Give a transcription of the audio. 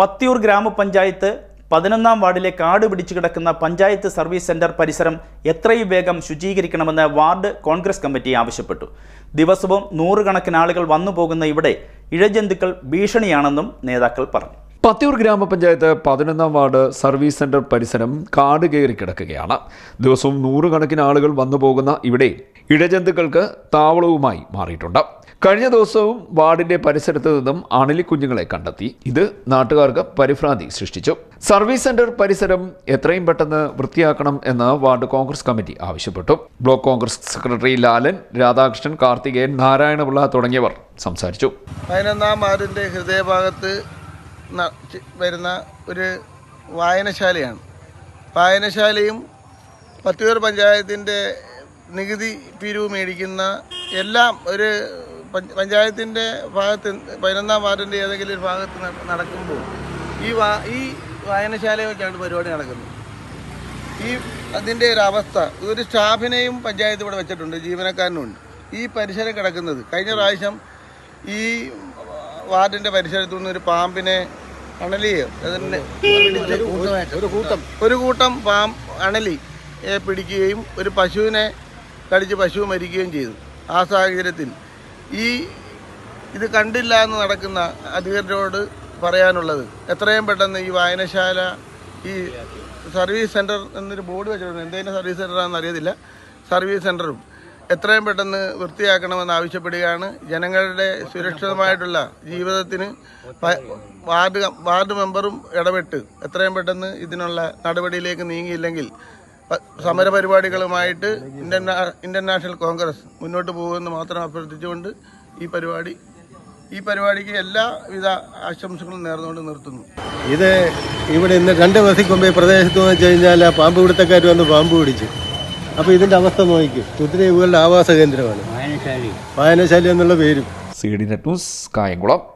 പത്തിയൂർ ഗ്രാമപഞ്ചായത്ത് പതിനൊന്നാം വാർഡിലെ കാട് പിടിച്ചു കിടക്കുന്ന പഞ്ചായത്ത് സർവീസ് സെന്റർ പരിസരം എത്രയും വേഗം ശുചീകരിക്കണമെന്ന് വാർഡ് കോൺഗ്രസ് കമ്മിറ്റി ആവശ്യപ്പെട്ടു. ദിവസവും നൂറുകണക്കിന് ആളുകൾ വന്നു പോകുന്ന ഇവിടെ ഇഴജന്തുക്കൾ ഭീഷണിയാണെന്നും നേതാക്കൾ പറഞ്ഞു. പത്തിയൂർ ഗ്രാമപഞ്ചായത്ത് പതിനൊന്നാം വാർഡ് സർവീസ് സെന്റർ പരിസരം കാട് കയറി കിടക്കുകയാണ്. ദിവസവും നൂറുകണക്കിന് ആളുകൾ വന്നു പോകുന്ന ഇവിടെ ഇഴജന്തുക്കൾക്ക് താവളവുമായി മാറിയിട്ടുണ്ട്. കഴിഞ്ഞ ദിവസവും വാർഡിന്റെ പരിസരത്ത് നിന്നും അണലിക്കുഞ്ഞുങ്ങളെ കണ്ടെത്തി. ഇത് നാട്ടുകാർക്ക് പരിഭ്രാന്തി സൃഷ്ടിച്ചു. സർവീസ് സെന്റർ പരിസരം എത്രയും പെട്ടെന്ന് വൃത്തിയാക്കണം എന്ന് വാർഡ് കോൺഗ്രസ് കമ്മിറ്റി ആവശ്യപ്പെട്ടു. ബ്ലോക്ക് കോൺഗ്രസ് സെക്രട്ടറി ലാലൻ രാധാകൃഷ്ണൻ കാർത്തികേയൻ നാരായണപിള്ള തുടങ്ങിയവർ സംസാരിച്ചു. പതിനൊന്നാം വാർഡിന്റെ ഹൃദയഭാഗത്ത് വരുന്ന ഒരു വായനശാലയാണ്. വായനശാലയും പത്തിയൂർ പഞ്ചായത്തിന്റെ നികുതി പിരിവ് മേടിക്കുന്ന എല്ലാം ഒരു പഞ്ച- പഞ്ചായത്തിന്റെ ഭാഗത്ത് പതിനൊന്നാം വാർഡിന്റെ ഏതെങ്കിലും ഭാഗത്ത് നടക്കുമ്പോൾ ഈ വാ ഈ വായനശാല വെച്ചാണ് പരിപാടി നടക്കുന്നത്. ഈ അതിന്റെ ഒരു അവസ്ഥ ഒരു സ്റ്റാഫിനെയും പഞ്ചായത്ത് ഇവിടെ വെച്ചിട്ടുണ്ട് ജീവനക്കാരനുണ്ട് ഈ പരിസരം കിടക്കുന്നത് കഴിഞ്ഞ പ്രാവശ്യം ഈ വാർഡിന്റെ പരിസരത്തു നിന്ന് ഒരു പാമ്പിനെ അതിനെ ഒരു കൂട്ടം പാം അണലി പിടിക്കുകയും ഒരു പശുവിനെ കടിച്ച് പശു മരിക്കുകയും ചെയ്തു. ആ സാഹചര്യത്തിൽ ഈ ഇത് കണ്ടില്ല എന്ന് നടക്കുന്ന അധികൃതരോട് പറയാനുള്ളത് എത്രയും പെട്ടെന്ന് ഈ വായനശാല ഈ സർവീസ് സെന്റർ എന്നൊരു ബോർഡ് വെച്ചിട്ടുണ്ട്. എന്തെങ്കിലും സർവീസ് സെന്ററാണെന്ന് അറിയത്തില്ല. സർവീസ് സെന്ററും എത്രയും പെട്ടെന്ന് വൃത്തിയാക്കണമെന്ന് ആവശ്യപ്പെടുകയാണ്. ജനങ്ങളുടെ സുരക്ഷിതമായിട്ടുള്ള ജീവിതത്തിന് വാർഡ് വാർഡ് മെമ്പറും ഇടപെട്ട് എത്രയും പെട്ടെന്ന് ഇതിനുള്ള നടപടിയിലേക്ക് നീങ്ങിയില്ലെങ്കിൽ സമരപരിപാടികളുമായിട്ട് ഇന്ത്യൻ ഇന്ത്യൻ നാഷണൽ കോൺഗ്രസ് മുന്നോട്ട് പോകുമെന്ന് മാത്രം അഭ്യർത്ഥിച്ചുകൊണ്ട് ഈ പരിപാടി ഈ പരിപാടിക്ക് എല്ലാവിധ ആശംസകളും നേർന്നുകൊണ്ട് നിർത്തുന്നു. ഇത് ഇവിടെ ഇന്ന് രണ്ട് ദിവസത്തേക്ക് ഈ പ്രദേശത്ത് വെച്ച് കഴിഞ്ഞാൽ പാമ്പ് പിടുത്തക്കാർ വന്ന് പാമ്പ് പിടിച്ചു. അപ്പോൾ ഇതിന്റെ അവസ്ഥ നോക്കി ഉത്തരയുഗങ്ങളുടെ ആവാസ കേന്ദ്രമാണ് വായനശാലി വായനശാലി എന്നുള്ള പേരും. C D net news Kayamkulam.